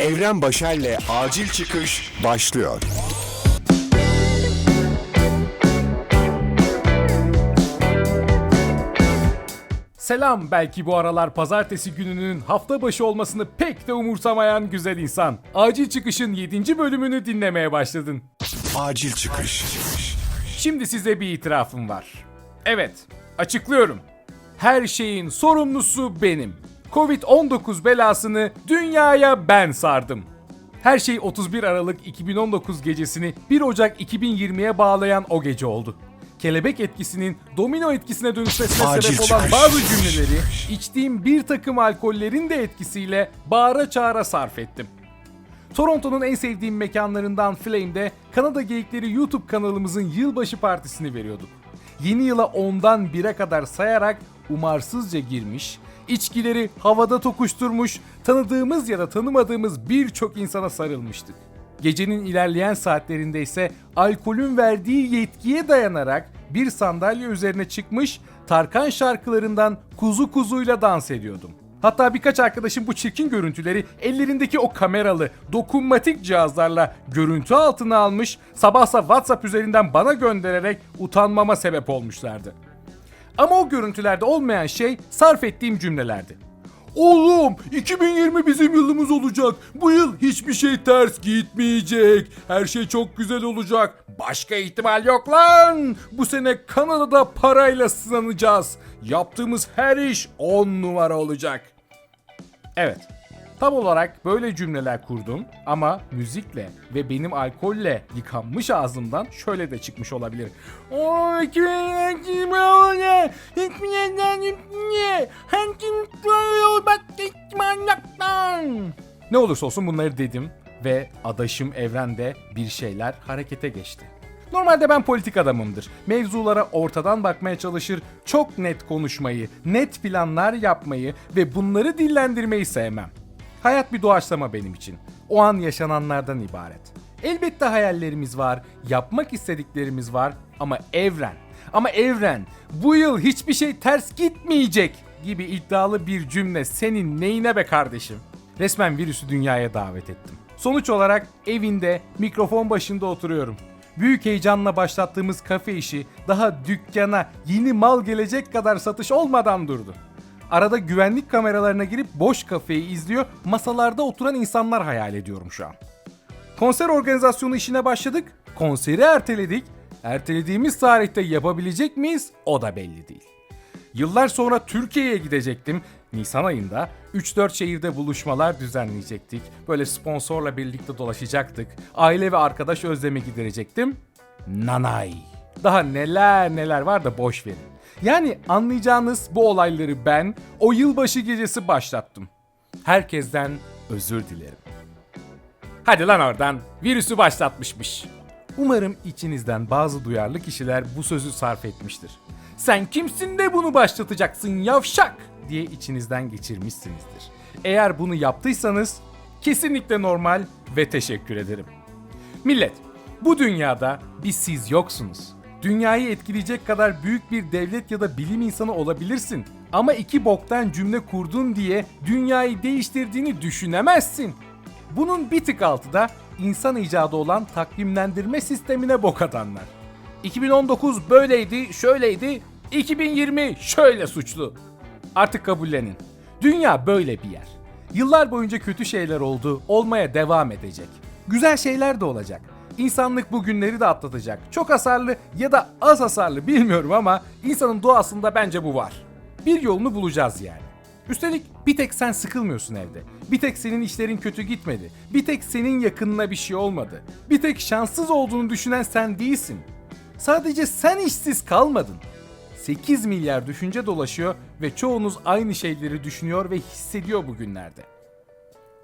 Evren Başer'le Acil Çıkış başlıyor. Selam belki bu aralar pazartesi gününün hafta başı olmasını pek de umursamayan güzel insan. Acil Çıkış'ın 7. bölümünü dinlemeye başladın. Acil Çıkış. Şimdi size bir itirafım var. Evet, açıklıyorum. Her şeyin sorumlusu benim. Covid-19 belasını dünyaya ben sardım. Her şey 31 Aralık 2019 gecesini 1 Ocak 2020'ye bağlayan o gece oldu. Kelebek etkisinin domino etkisine dönüşmesine Acil sebep olan bazı cümleleri içtiğim bir takım alkollerin de etkisiyle bağıra çağıra sarf ettim. Toronto'nun en sevdiğim mekanlarından Flame'de Kanada Geyikleri YouTube kanalımızın yılbaşı partisini veriyorduk. Yeni yıla ondan 1'e kadar sayarak umarsızca girmiş, içkileri havada tokuşturmuş, tanıdığımız ya da tanımadığımız birçok insana sarılmıştık. Gecenin ilerleyen saatlerinde ise alkolün verdiği yetkiye dayanarak bir sandalye üzerine çıkmış, Tarkan şarkılarından kuzu kuzuyla dans ediyordum. Hatta birkaç arkadaşım bu çirkin görüntüleri ellerindeki o kameralı, dokunmatik cihazlarla görüntü altına almış, sabahsa WhatsApp üzerinden bana göndererek utanmama sebep olmuşlardı. Ama o görüntülerde olmayan şey sarf ettiğim cümlelerdi. Oğlum 2020 bizim yılımız olacak. Bu yıl hiçbir şey ters gitmeyecek. Her şey çok güzel olacak. Başka ihtimal yok lan. Bu sene Kanada'da parayla sınanacağız. Yaptığımız her iş 10 numara olacak. Evet. Tam olarak böyle cümleler kurdum ama müzikle ve benim alkolle yıkanmış ağzımdan şöyle de çıkmış olabilir. Ne olursa olsun bunları dedim ve adaşım evrende bir şeyler harekete geçti. Normalde ben politik adamımdır. Mevzulara ortadan bakmaya çalışır, çok net konuşmayı, net planlar yapmayı ve bunları dillendirmeyi sevmem. Hayat bir doğaçlama benim için. O an yaşananlardan ibaret. Elbette hayallerimiz var, yapmak istediklerimiz var ama evren, ama evren bu yıl hiçbir şey ters gitmeyecek gibi iddialı bir cümle senin neyine be kardeşim? Resmen virüsü dünyaya davet ettim. Sonuç olarak evinde mikrofon başında oturuyorum. Büyük heyecanla başlattığımız kafe işi daha dükkana yeni mal gelecek kadar satış olmadan durdu. Arada güvenlik kameralarına girip boş kafeyi izliyor, masalarda oturan insanlar hayal ediyorum şu an. Konser organizasyonu işine başladık, konseri erteledik. Ertelediğimiz tarihte yapabilecek miyiz? O da belli değil. Yıllar sonra Türkiye'ye gidecektim. Nisan ayında 3-4 şehirde buluşmalar düzenleyecektik. Böyle sponsorla birlikte dolaşacaktık. Aile ve arkadaş özlemi giderecektim. Nanay. Daha neler neler var da boş verin. Yani anlayacağınız bu olayları ben o yılbaşı gecesi başlattım. Herkesten özür dilerim. Hadi lan oradan. Virüsü başlatmışmış. Umarım içinizden bazı duyarlı kişiler bu sözü sarf etmiştir. Sen kimsin de bunu başlatacaksın yavşak diye içinizden geçirmişsinizdir. Eğer bunu yaptıysanız kesinlikle normal ve teşekkür ederim. Millet, bu dünyada bir siz yoksunuz. Dünyayı etkileyecek kadar büyük bir devlet ya da bilim insanı olabilirsin. Ama iki boktan cümle kurdun diye dünyayı değiştirdiğini düşünemezsin. Bunun bir tık altı da insan icadı olan takvimlendirme sistemine bok atanlar. 2019 böyleydi, şöyleydi, 2020 şöyle suçlu. Artık kabullenin. Dünya böyle bir yer. Yıllar boyunca kötü şeyler oldu, olmaya devam edecek. Güzel şeyler de olacak. İnsanlık bu günleri de atlatacak. Çok hasarlı ya da az hasarlı bilmiyorum ama insanın doğasında bence bu var. Bir yolunu bulacağız yani. Üstelik bir tek sen sıkılmıyorsun evde. Bir tek senin işlerin kötü gitmedi. Bir tek senin yakınına bir şey olmadı. Bir tek şanssız olduğunu düşünen sen değilsin. Sadece sen işsiz kalmadın. 8 milyar düşünce dolaşıyor ve çoğunuz aynı şeyleri düşünüyor ve hissediyor bugünlerde.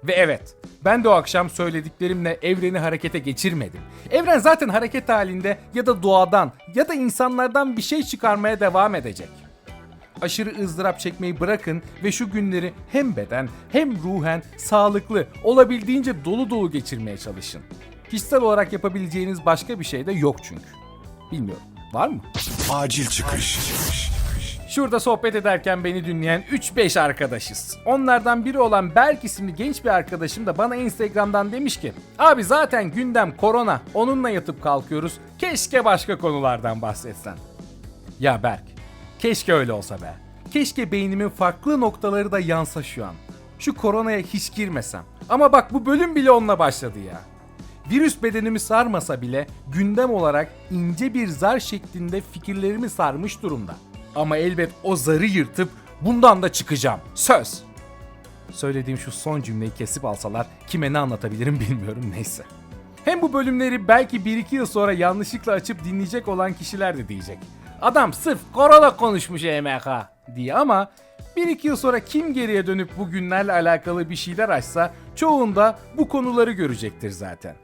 Ve evet, ben de o akşam söylediklerimle evreni harekete geçirmedim. Evren zaten hareket halinde ya da doğadan ya da insanlardan bir şey çıkarmaya devam edecek. Aşırı ızdırap çekmeyi bırakın ve şu günleri hem beden hem ruhen sağlıklı, olabildiğince dolu dolu geçirmeye çalışın. Kişisel olarak yapabileceğiniz başka bir şey de yok çünkü. Bilmiyorum. Var mı? Acil Çıkış. Şurada sohbet ederken beni dinleyen 3-5 arkadaşız. Onlardan biri olan Berk isimli genç bir arkadaşım da bana Instagram'dan demiş ki Abi zaten gündem korona, onunla yatıp kalkıyoruz. Keşke başka konulardan bahsetsen. Ya Berk, keşke öyle olsa be. Keşke beynimin farklı noktaları da yansa şu an. Şu koronaya hiç girmesem. Ama bak bu bölüm bile onunla başladı ya. Virüs bedenimi sarmasa bile gündem olarak ince bir zar şeklinde fikirlerimi sarmış durumda. Ama elbet o zarı yırtıp bundan da çıkacağım. Söz. Söylediğim şu son cümleyi kesip alsalar kime ne anlatabilirim bilmiyorum neyse. Hem bu bölümleri belki 1-2 yıl sonra yanlışlıkla açıp dinleyecek olan kişiler de diyecek. Adam sırf korona konuşmuş EMK diye ama 1-2 yıl sonra kim geriye dönüp bu günlerle alakalı bir şeyler açsa çoğunda bu konuları görecektir zaten.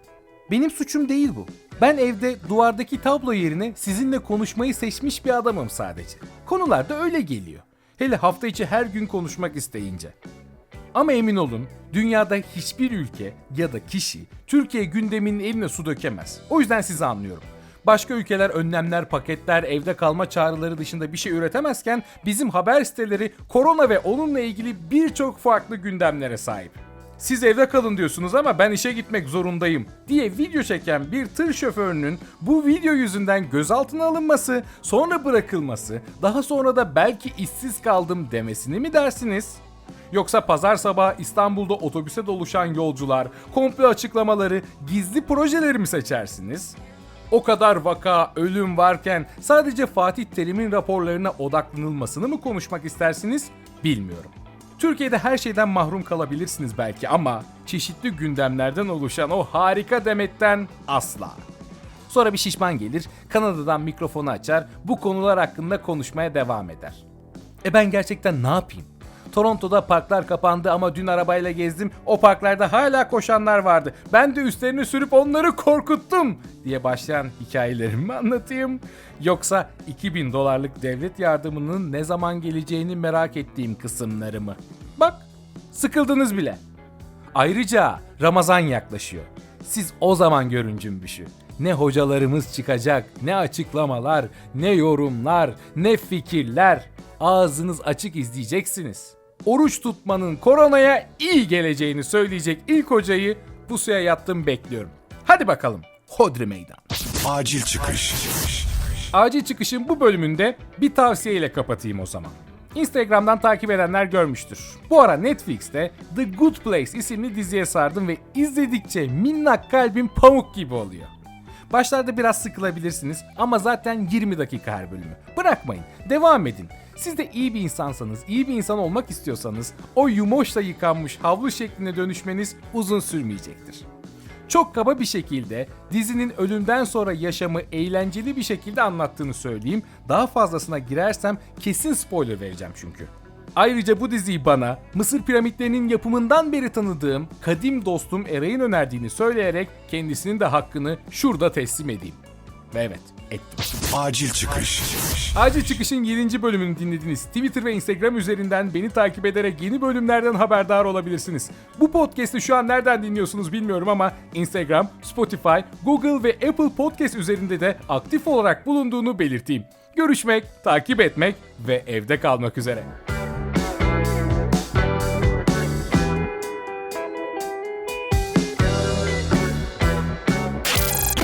Benim suçum değil bu. Ben evde duvardaki tablo yerine sizinle konuşmayı seçmiş bir adamım sadece. Konular da öyle geliyor. Hele hafta içi her gün konuşmak isteyince. Ama emin olun dünyada hiçbir ülke ya da kişi Türkiye gündeminin eline su dökemez. O yüzden sizi anlıyorum. Başka ülkeler önlemler, paketler, evde kalma çağrıları dışında bir şey üretemezken bizim haber siteleri korona ve onunla ilgili birçok farklı gündemlere sahip. Siz evde kalın diyorsunuz ama ben işe gitmek zorundayım diye video çeken bir tır şoförünün bu video yüzünden gözaltına alınması, sonra bırakılması, daha sonra da belki işsiz kaldım demesini mi dersiniz? Yoksa pazar sabahı İstanbul'da otobüse doluşan yolcular, komple açıklamaları, gizli projeleri mi seçersiniz? O kadar vaka, ölüm varken sadece Fatih Terim'in raporlarına odaklanılmasını mı konuşmak istersiniz? Bilmiyorum. Türkiye'de her şeyden mahrum kalabilirsiniz belki ama çeşitli gündemlerden oluşan o harika demetten asla. Sonra bir şişman gelir, Kanada'dan mikrofonu açar, bu konular hakkında konuşmaya devam eder. E ben gerçekten ne yapayım? Toronto'da parklar kapandı ama dün arabayla gezdim. O parklarda hala koşanlar vardı. Ben de üstlerini sürüp onları korkuttum diye başlayan hikayelerimi mi anlatayım? Yoksa 2000 dolarlık devlet yardımının ne zaman geleceğini merak ettiğim kısımları mı? Bak, sıkıldınız bile. Ayrıca Ramazan yaklaşıyor. Siz o zaman görün cümbüşü. Ne hocalarımız çıkacak, ne açıklamalar, ne yorumlar, ne fikirler. Ağzınız açık izleyeceksiniz. Oruç tutmanın koronaya iyi geleceğini söyleyecek ilk hocayı bu suya yattım bekliyorum. Hadi bakalım. Hodri meydan. Acil çıkış. Acil çıkışın bu bölümünde bir tavsiyeyle kapatayım o zaman. Instagram'dan takip edenler görmüştür. Bu ara Netflix'te The Good Place isimli diziye sardım ve izledikçe minnak kalbim pamuk gibi oluyor. Başlarda biraz sıkılabilirsiniz ama zaten 20 dakika her bölümü. Bırakmayın, devam edin. Siz de iyi bir insansanız, iyi bir insan olmak istiyorsanız o yumoşla yıkanmış havlu şekline dönüşmeniz uzun sürmeyecektir. Çok kaba bir şekilde dizinin ölümden sonra yaşamı eğlenceli bir şekilde anlattığını söyleyeyim. Daha fazlasına girersem kesin spoiler vereceğim çünkü. Ayrıca bu diziyi bana Mısır piramitlerinin yapımından beri tanıdığım kadim dostum Eray'ın önerdiğini söyleyerek kendisinin de hakkını şurada teslim edeyim. Ve evet ettim. Acil çıkış. Acil Çıkış'ın 7. bölümünü dinlediniz. Twitter ve Instagram üzerinden beni takip ederek yeni bölümlerden haberdar olabilirsiniz. Bu podcast'i şu an nereden dinliyorsunuz bilmiyorum ama Instagram, Spotify, Google ve Apple Podcast üzerinde de aktif olarak bulunduğunu belirteyim. Görüşmek, takip etmek ve evde kalmak üzere.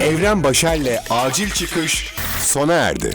Evren Başer'le acil çıkış sona erdi.